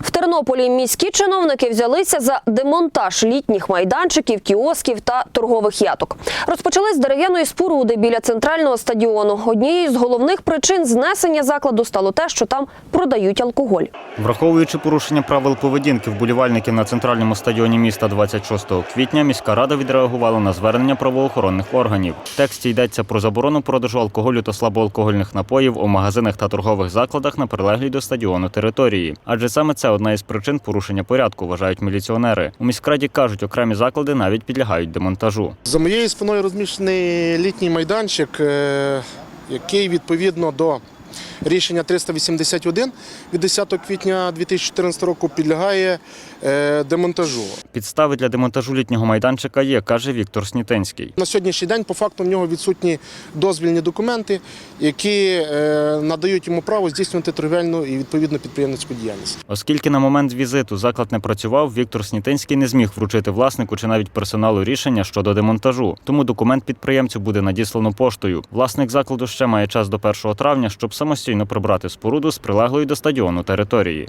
В Тернополі міські чиновники взялися за демонтаж літніх майданчиків, кіосків та торгових яток. Розпочали з дерев'яної споруди біля центрального стадіону. Однією з головних причин знесення закладу стало те, що там продають алкоголь. Враховуючи порушення правил поведінки вболівальників на центральному стадіоні міста 26 квітня, міська рада відреагувала на звернення правоохоронних органів. В тексті йдеться про заборону продажу алкоголю та слабоалкогольних напоїв у магазинах та торгових закладах на прилеглій до стадіону території. Адже саме це одна із причин порушення порядку, вважають міліціонери. У міськраді кажуть, окремі заклади навіть підлягають демонтажу. За моєю спиною розміщений літній майданчик, е, який відповідно до рішення 381 від 10 квітня 2014 року підлягає е, демонтажу. Підстави для демонтажу літнього майданчика є, каже Віктор Снітинський. На сьогоднішній день по факту в нього відсутні дозвільні документи, які е, надають йому право здійснювати торгівельну і відповідно підприємницьку діяльність. Оскільки на момент візиту заклад не працював, Віктор Снітинський не зміг вручити власнику чи навіть персоналу рішення щодо демонтажу. Тому документ підприємцю буде надіслано поштою. Власник закладу ще має час до 1 травня, щоб самостійно прибрати споруду з прилеглої до стадіону території.